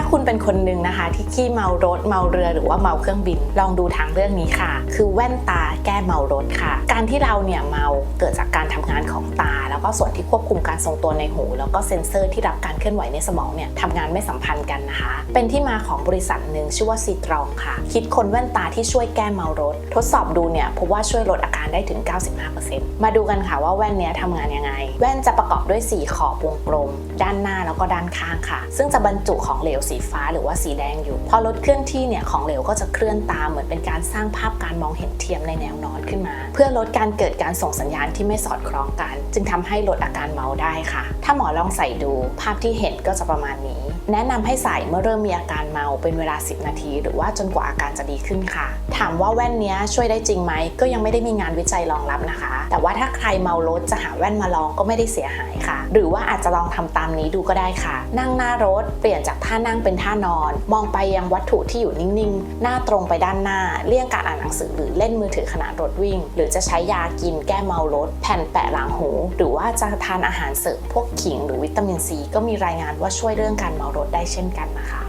ถ้าคุณเป็นคนหนึ่งนะคะ ที่ขี้เมารถเมาเรือหรือว่าเมาเครื่องบิน ลองดูทางเรื่องนี้ค่ะ คือแว่นตาแก้เมารถค่ะ การที่เราเนี่ยเมาเกิดจากการทำงานของตา แล้วก็ส่วนที่ควบคุมการทรงตัวในหู แล้วก็เซ็นเซอร์ที่รับการเคลื่อนไหวในสมองเนี่ยทำงานไม่สัมพันธ์กันนะคะ เป็นที่มาของบริษัทหนึ่งชื่อว่าซีตรองค่ะ คิดคนแว่นตาที่ช่วยแก้เมารถ ทดสอบดูเนี่ยพบว่าช่วยลดอาการได้ถึง 95%มาดูกันค่ะว่าแว่นเนี้ยทำงานยังไง แว่นจะประกอบด้วยสีขอบวงกลม ด้านหน้าแล้วก็ด้านข้างค่ะ ซึ่งจะบรรจุของเหลวสีฟ้าหรือว่าสีแดงอยู่ พอรถเคลื่อนที่เนี่ยของเหลวก็จะเคลื่อนตามเหมือนเป็นการสร้างภาพการมองเห็นเทียมในแนวนอนขึ้นมา เพื่อลดการเกิดการส่งสัญญาณที่ไม่สอดคล้องกัน จึงทำให้ลดอาการเมาได้ค่ะ ถ้าหมอลองใส่ดู ภาพที่เห็นก็จะประมาณนี้ แนะนำให้ใส่เมื่อเริ่มมีอาการเมาเป็นเวลา 10 นาที หรือว่าจนกว่าอาการจะดีขึ้นค่ะ ถามว่าแว่นนี้ช่วยได้จริงไหมก็ยังไม่ได้มีงานวิจัยรองรับนะคะ แต่ว่าถ้าใครเมารถจะหาแว่นมาลองก็ไม่ได้เสียหายค่ะ หรือว่าอาจจะลองทำตามนี้ดูก็ได้ค่ะ นั่งหน้ารถเปลี่ยนจากท่านั่งงเป็นท่านอน มองไปยังวัตถุที่อยู่นิ่งๆ หน้าตรงไปด้านหน้า เลี่ยงการอ่านหนังสือหรือเล่นมือถือขณะรถวิ่ง หรือจะใช้ยากินแก้เมารถ แผ่นแปะหลังหู หรือว่าจะทานอาหารเสริมพวกขิงหรือวิตามินซีก็มีรายงานว่าช่วยเรื่องการเมารถได้เช่นกันนะคะ